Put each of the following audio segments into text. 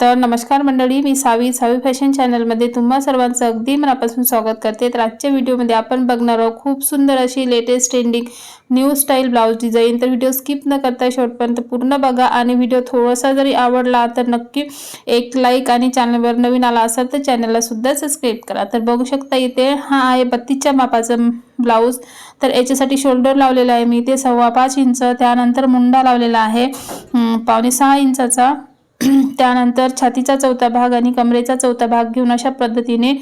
तर नमस्कार मंडळी मी सावी सावी फॅशन चॅनलमध्ये तुम्हा सर्वांचं अगदी मनापासून स्वागत करते. तर आजच्या व्हिडिओमध्ये आपण बघणार आहोत खूप सुंदर अशी latest trending new style blouse design तर व्हिडिओ स्किप न करता शेवटपर्यंत पूर्ण बघा आणि व्हिडिओ थोडासा जरी आवडला तर नक्की एक लाईक आणि चॅनलवर नवीन आला असाल तर चॅनलला सुद्धा सबस्क्राईब करा. तर बघू शकता इथे हा आहे बत्तीसच्या मापाचं ब्लाऊज तर याच्यासाठी शोल्डर लावलेला आहे मी. ते सव्वा पाच इंच त्यानंतर मुंडा लावलेला आहे. पावणे सहा इंचाचा. त्यानंतर छातीचा चौथा भाग आणि कमरेचा चौथा भाग घेऊन अशा पद्धतीने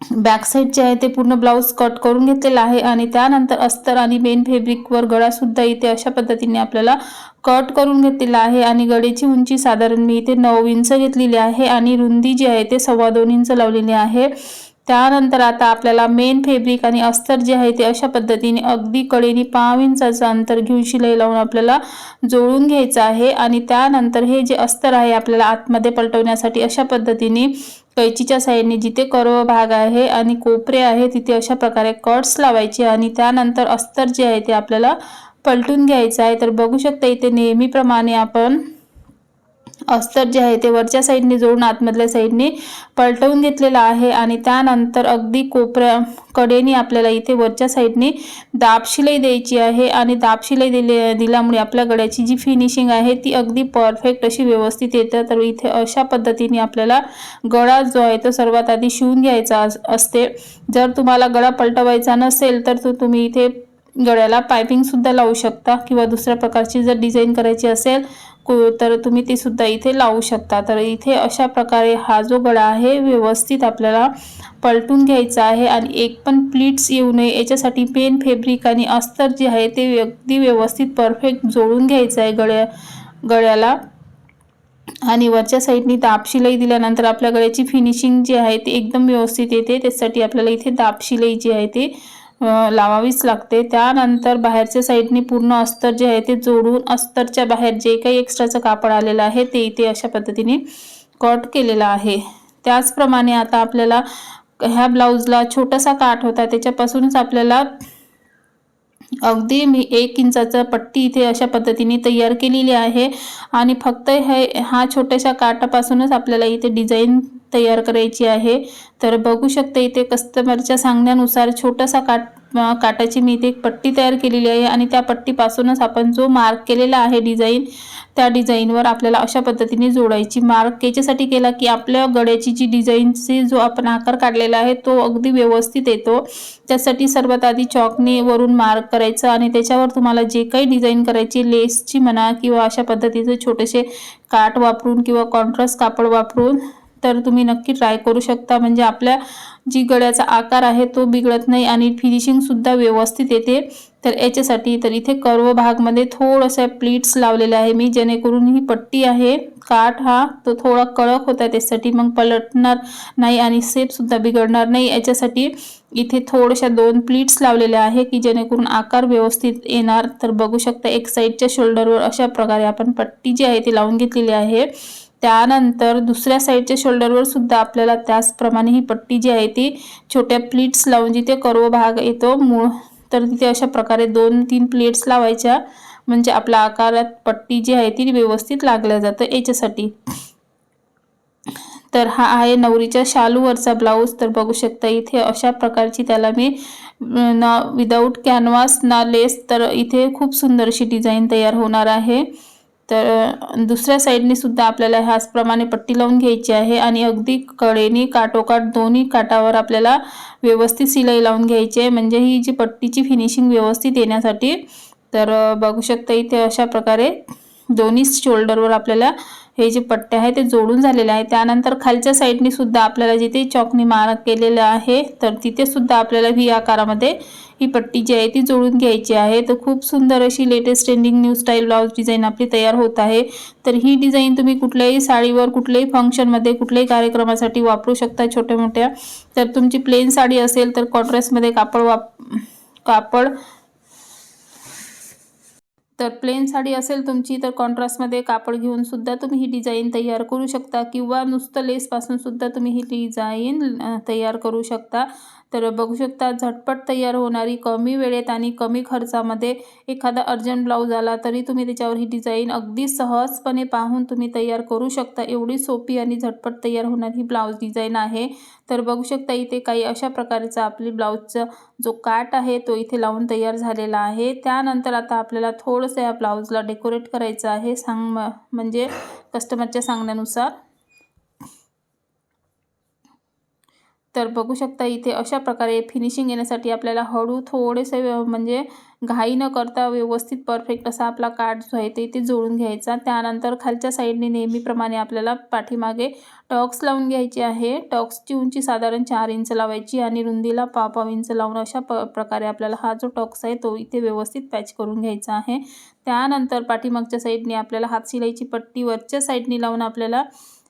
बॅक साईड जे आहे ते पूर्ण ब्लाऊज कट करून घेतलेला आहे आणि त्यानंतर अस्तर आणि मेन फेब्रिकवर गळासुद्धा इथे अशा पद्धतीने आपल्याला कट करून घेतलेला आहे आणि गळेची उंची साधारण मी इथे नऊ इंच घेतलेली आहे आणि रुंदी जी आहे ते सव्वा दोन इंच लावलेली आहे. त्यानंतर आता आपल्याला मेन फेब्रिक आणि अस्तर जे आहे ते अशा पद्धतीने अगदी कडेने पाव इंचाचं अंतर घेऊन शिलाई लावून आपल्याला जोडून घ्यायचं आहे. आणि त्यानंतर हे जे अस्तर आहे आपल्याला आतमध्ये पलटवण्यासाठी अशा पद्धतीने कैचीच्या साईडने जिथे कर्व भाग आहे आणि कोपरे आहे तिथे अशा प्रकारे कट्स लावायचे आणि त्यानंतर अस्तर जे आहे ते आपल्याला पलटून घ्यायचं आहे. तर बघू शकता इथे नेहमीप्रमाणे आपण अस्तर जे आहे ते वरच्या साईडने जोडून आतमधल्या साईडने पलटवून घेतलेलं आहे आणि त्यानंतर अगदी कोपऱ्या कडेने आपल्याला इथे वरच्या साईडने दाब शिलाई द्यायची आहे आणि दाब शिलाई दिले दिल्यामुळे आपल्या गड्याची जी फिनिशिंग आहे ती अगदी परफेक्ट अशी व्यवस्थित येतं. तर इथे अशा पद्धतीने आपल्याला गळा जो आहे तो सर्वात आधी शिवून घ्यायचा असते. जर तुम्हाला गळा पलटवायचा नसेल तर तो तुम्ही इथे गळ्याला पायपिंगसुद्धा लावू शकता किंवा दुसऱ्या प्रकारची जर डिझाईन करायची असेल तर तुम्ही ते सुद्धा इथे लावू शकता. तर इथे अशा प्रकारे हा जो गळा आहे व्यवस्थित आपल्याला पलटून घ्यायचा आहे आणि एक पण प्लीट्स येऊ नये. याच्यासाठी पेन फेब्रिक आणि अस्तर जे आहे ते अगदी व्यवस्थित परफेक्ट जोडून घ्यायचं आहे गळ्या गळ्याला. आणि वरच्या साईडनी दाब शिलाई दिल्यानंतर आपल्या गळ्याची फिनिशिंग जी आहे ती एकदम व्यवस्थित येते. त्यासाठी आपल्याला इथे दाब शिलाई जी आहे ती लावावीच लागते. त्यानंतर बाहेरच्या साईडने पूर्ण अस्तर जे आहे ते जोडून अस्तरच्या बाहेर जे काही एक्स्ट्राचं कापड आलेलं आहे ते इथे अशा पद्धतीने कट केलेलं आहे. त्याचप्रमाणे आता आपल्याला ह्या ब्लाऊजला छोटासा काठ होता. त्याच्यापासूनच आपल्याला अगदी मी एक इंचाचं पट्टी इथे अशा पद्धतीने तयार केलेली आहे. आणि फक्त हे हा छोट्याशा काठापासूनच आपल्याला इथे डिझाईन तयार करायची आहे. तर बघू शकते इथे कस्टमरच्या सांगण्यानुसार छोटासा काट काटाची मी इथे एक पट्टी तयार केलेली आहे आणि त्या पट्टीपासूनच आपण जो मार्क केलेला आहे डिझाईन त्या डिझाईनवर आपल्याला अशा पद्धतीने जोडायची. मार्क याच्यासाठी केला की आपल्या गड्याची जी डिझाईनची जो आपण आकार काढलेला आहे तो अगदी व्यवस्थित येतो. त्यासाठी सर्वात आधी चॉकने वरून मार्क करायचं आणि त्याच्यावर तुम्हाला जे काही डिझाईन करायची लेसची म्हणा किंवा अशा पद्धतीचे छोटेसे काट वापरून किंवा कॉन्ट्रास्ट कापड वापरून तर तुम्ही नक्की ट्राय करू शकता. म्हणजे आपल्या जी गळ्याचा आकार आहे तो बिघडत नाही आणि फिनिशिंगसुद्धा व्यवस्थित येते. तर याच्यासाठी तर इथे कर्व भागमध्ये थोडंसं प्लीट्स लावलेले आहे मी जेणेकरून ही पट्टी आहे काठ हा तो थोडा कडक होता त्यासाठी मग पलटणार नाही आणि सेपसुद्धा बिघडणार नाही. याच्यासाठी इथे थोड्याशा दोन प्लीट्स लावलेल्या आहे की जेणेकरून आकार व्यवस्थित येणार. तर बघू शकता एक साईडच्या शोल्डरवर अशा प्रकारे आपण पट्टी जी आहे ती लावून घेतलेली आहे. त्यानंतर दुसऱ्या साईडच्या शोल्डरवर सुद्धा आपल्याला त्याचप्रमाणे ही पट्टी जी आहे ती छोट्या प्लीट्स लावून जिथे कर्व भाग येतो मूळ तर तिथे अशा प्रकारे दोन तीन प्लेट्स लावायच्या. म्हणजे आपल्या आकारात पट्टी जी आहे ती व्यवस्थित लागल्या जातं याच्यासाठी. तर हा आहे नवरीच्या शालूवरचा ब्लाऊज. तर बघू शकता इथे अशा प्रकारची त्याला मी ना विदाऊट कॅनव्हास ना लेस तर इथे खूप सुंदर अशी डिझाईन तयार होणार आहे. तर दुसऱ्या साईडने सुद्धा आपल्याला ह्याचप्रमाणे पट्टी लावून घ्यायची आहे आणि अगदी कडेने काटोकाट दोन्ही काठावर आपल्याला व्यवस्थित सिलाई लावून घ्यायची आहे. म्हणजे ही जी पट्टीची फिनिशिंग व्यवस्थित येण्यासाठी तर बघू शकता इथे अशा प्रकारे दोन्ही शोल्डरवर आपल्याला हे जे पट्टे आहे ते जोडून झालेले आहे त्यानंतर खालच्या साईडने सुद्धा आपल्याला जिथे चॉकनी मार्क केलेलं आहे तर तिथे सुद्धा आपल्याला व्ही आकारामध्ये ही पट्टी जी आहे ती जोडून घ्यायची आहे. तर खूप सुंदर अशी latest trending new style blouse design आपली तयार होत आहे. तर ही डिझाईन तुम्ही कुठल्याही साडीवर कुठल्याही फंक्शनमध्ये कुठल्याही कार्यक्रमासाठी वापरू शकता छोट्या मोठ्या तर तुमची प्लेन साडी असेल तर कॉन्ट्रेसमध्ये कापड वाप कापड तर प्लेन साडी असेल तुमची तर कॉन्ट्रास्टमध्ये कापड घेऊन सुद्धा तुम्ही ही डिझाईन तयार करू शकता. किंवा नुसतं लेसपासून सुद्धा तुम्ही ही डिझाईन तयार करू शकता. तर बघू शकता झटपट तयार होणारी कमी वेळेत आणि कमी खर्चामध्ये एखादा अर्जंट ब्लाऊज आला तरी तुम्ही त्याच्यावर ही डिझाईन अगदी सहजपणे पाहून तुम्ही तयार करू शकता. एवढी सोपी आणि झटपट तयार होणारी ही ब्लाऊज डिझाईन आहे. तर बघू शकता इथे काही अशा प्रकारचा आपली ब्लाऊजचा जो काट आहे तो इथे लावून तयार झालेला आहे. त्यानंतर आता आपल्याला थोडंसं या ब्लाऊजला डेकोरेट करायचं आहे. सांग म्हणजे कस्टमरच्या सांगण्यानुसार. तर बघू शकता इथे अशा प्रकारे फिनिशिंग येण्यासाठी आपल्याला हळू थोडेसे म्हणजे घाई न करता व्यवस्थित परफेक्ट असा आपला काठ जो आहे ते इथे जोडून घ्यायचा. त्यानंतर खालच्या साईडने नेहमीप्रमाणे आपल्याला पाठीमागे टॉक्स लावून घ्यायची आहे. टॉक्सची उंची साधारण चार इंच लावायची आणि रुंदीला पाव पाव इंच लावून अशा प प्रकारे आपल्याला हा जो टॉक्स आहे तो इथे व्यवस्थित पॅच करून घ्यायचा आहे. त्यानंतर पाठीमागच्या साईडने आपल्याला हात शिलाईची पट्टी वरच्या साईडने लावून आपल्याला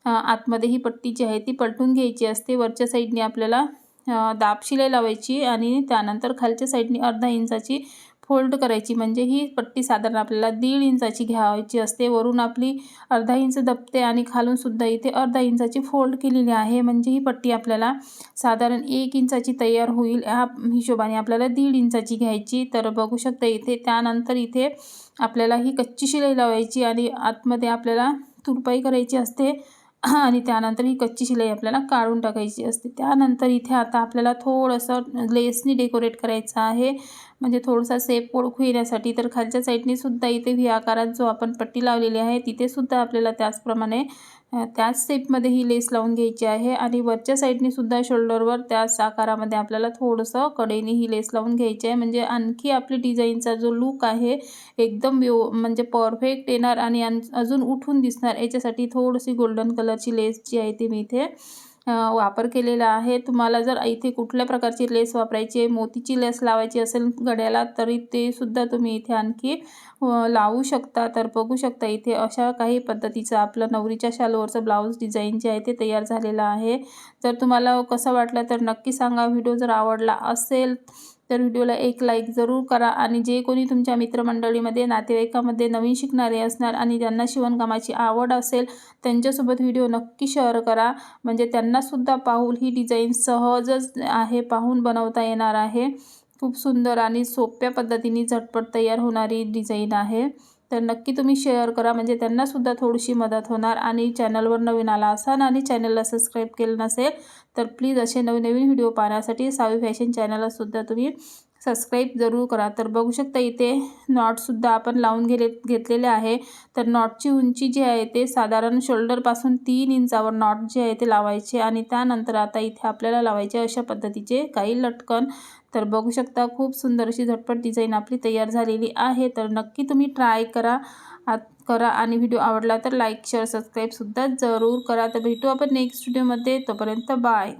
आतमध्ये ही पट्टी जी आहे ती पलटून घ्यायची असते. वरच्या साईडने आपल्याला दाब शिलाई लावायची आणि त्यानंतर खालच्या साईडने अर्धा इंचाची फोल्ड करायची. म्हणजे ही पट्टी साधारण आपल्याला दीड इंचाची घ्यावायची असते. वरून आपली अर्धा इंच दबते आणि खालूनसुद्धा इथे अर्धा इंचाची फोल्ड केलेली आहे. म्हणजे ही पट्टी आपल्याला साधारण एक इंचाची तयार होईल. ह्या हिशोबाने आपल्याला दीड इंचाची घ्यायची. तर बघू शकता इथे त्यानंतर इथे आपल्याला ही कच्ची शिलाई लावायची आणि आतमध्ये आपल्याला तुरपाई करायची असते. आणि त्यानंतर ही कच्ची शिलाई आपल्याला काढून टाकायची असते. त्यानंतर इथे आता आपल्याला थोडंसं लेसनी डेकोरेट करायचं आहे. म्हणजे थोडासा सेप ओळखू येण्यासाठी तर खालच्या साईडने सुद्धा इथे व्ही आकारात जो आपण पट्टी लावलेली आहे तिथेसुद्धा आपल्याला त्याचप्रमाणे त्याच स्टेपमध्ये ही लेस लावून घ्यायची आहे आणि वरच्या साईडने सुद्धा शोल्डरवर त्याच आकारामध्ये आपल्याला थोडंसं कडेने ही लेस लावून घ्यायची आहे. म्हणजे आणखी आपली डिझाईनचा जो लूक आहे एकदम व्यव म्हणजे परफेक्ट येणार आणि अजून उठून दिसणार. याच्यासाठी थोडीशी गोल्डन कलरची लेस जी आहे ती मी इथे वापर केलेला आहे. तुम्हाला जर इथे कुठल्या प्रकारची लेस वापरायची आहे मोतीची लेस लावायची असेल गड्याला तरी ते सुद्धा तुम्ही इथे आणखी लावू शकता तर बघू शकता इथे अशा काही पद्धतीचं आपलं नवरीच्या शालवरचं ब्लाऊज डिझाईन जे आहे ते तयार झालेलं आहे. जर तुम्हाला कसं वाटलं तर नक्की सांगा. व्हिडिओ जर आवडला असेल तर व्हिडिओला एक लाईक जरूर करा आणि जे कोणी तुमच्या मित्रमंडळीमध्ये नातेवाईकामध्ये नवीन शिकणारे असणार आणि ज्यांना शिवणकामाची आवड असेल त्यांच्यासोबत व्हिडिओ नक्की शेअर करा. म्हणजे त्यांनासुद्धा पाहून ही डिझाईन सहजच आहे पाहून बनवता येणार आहे. खूप सुंदर आणि सोप्या पद्धतीने झटपट तयार होणारी डिझाईन आहे. तर नक्की तुम्ही शेअर करा. म्हणजे त्यांनासुद्धा थोडीशी मदत होणार. आणि चॅनलवर नवीन आला असाल आणि चॅनलला सबस्क्राईब केलं नसेल तर प्लीज असे नवीन नवीन व्हिडिओ पाहण्यासाठी सावी फॅशन चॅनललासुद्धा तुम्ही सबस्क्राईब जरूर करा. तर बघू शकता इथे नॉटसुद्धा आपण लावून घेले घेतलेले आहे. तर नॉटची उंची जी आहे ते साधारण शोल्डरपासून तीन इंचावर नॉट जे आहे ते लावायचे आणि त्यानंतर आता इथे आपल्याला लावायचे अशा पद्धतीचे काही लटकन. तर बघू शकता खूप सुंदर अशी झटपट डिझाईन आपली तयार झालेली आहे. तर नक्की तुम्ही ट्राय करा करा आणि व्हिडिओ आवडला तर लाईक शेअर सबस्क्राईबसुद्धा जरूर करा. तर भेटू आपण नेक्स्ट व्हिडिओमध्ये तोपर्यंत बाय